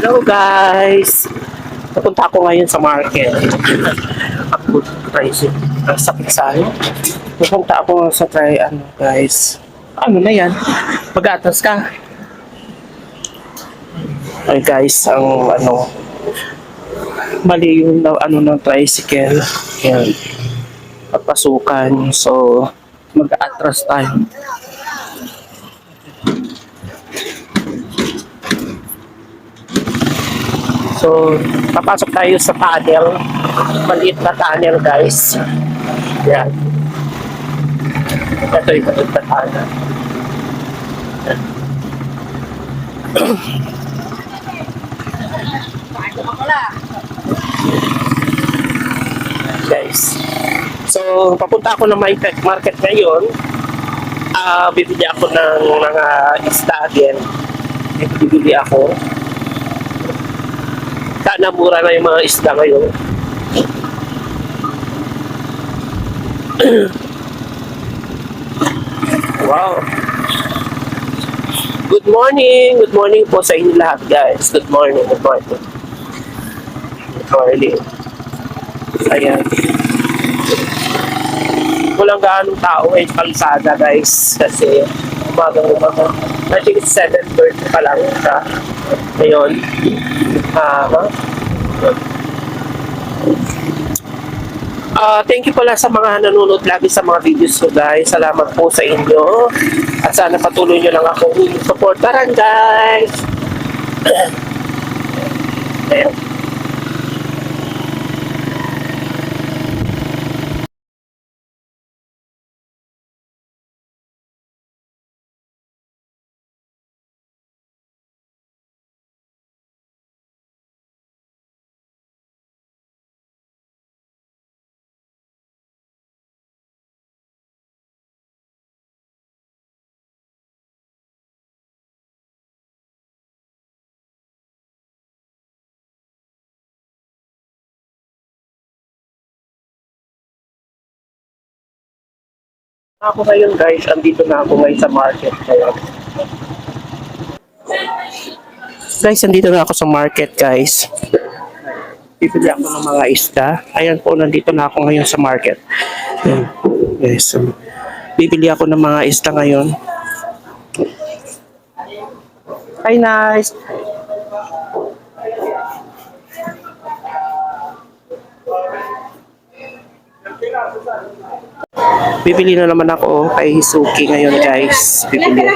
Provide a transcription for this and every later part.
Hello guys! Napunta ako ngayon sa market. Ako price uh, sa Pixano. Napunta ako sa try ano guys. Ano na yan? Mag-atas ka. Ay guys, ang ano mali yung ano ng tricycle. Yan. Papasukan. So, mag-atras tayo. So, papasok tayo sa tunnel. Maliit na tunnel, guys. Yan. Ito yung maliit na tunnel. guys. So, papunta ako ng market market ngayon. Ah, bibili ako ng mga isda again. Bibili ako. Sana mura na yung mga isda ngayon. wow. Good morning. Good morning po sa inyo lahat, guys. Good morning. Good morning. Good morning. Ayan. Walang gaanong tao eh, kalsada guys. Kasi umagang umaga. I think it's 7.30 pa lang siya. Ngayon. Ah, Ah, thank you pala sa mga nanonood lagi sa mga videos ko guys. Salamat po sa inyo. At sana patuloy nyo lang ako supportaran guys. Ayan. Ako ngayon guys, andito na ako ngayon sa market ngayon. Guys, andito na ako sa market guys. Bibili ako ng mga isda. Ayan po, nandito na ako ngayon sa market. Ayan. Guys, um, bibili ako ng mga isda ngayon. Hi, nice. Bibili na naman ako kay Hisuki ngayon guys. Bibili.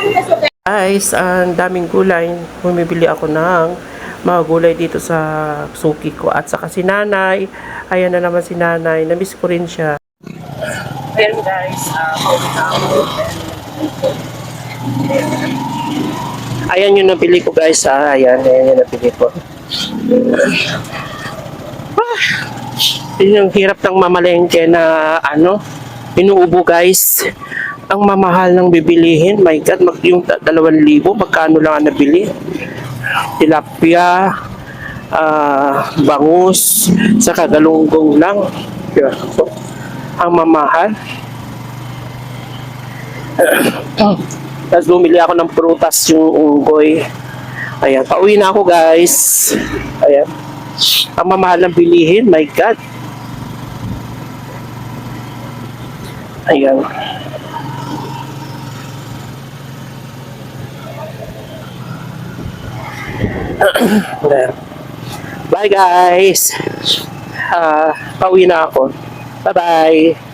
Guys, ang daming gulay. Bumibili ako ng mga gulay dito sa suki ko. At saka si nanay. Ayan na naman si nanay. Namiss ko rin siya. Ayan guys. ayan yung nabili ko guys. Ah, ayan, ayan yung nabili ko. Ah, yun yung hirap ng mamalengke na ano, inuubo guys. Ang mamahal ng bibilihin. My God, mag, yung ta- dalawang libo, magkano lang ang nabili? Tilapia, ah, bangus, sa kagalunggong lang. Yeah. So, ang mamahal. Tapos bumili ako ng prutas yung unggoy. Ayan, pauwi na ako guys. Ayan. Ang mamahal ng bilihin, my God. Ayan. Bye guys. Ah, pauwi na ako. Bye-bye.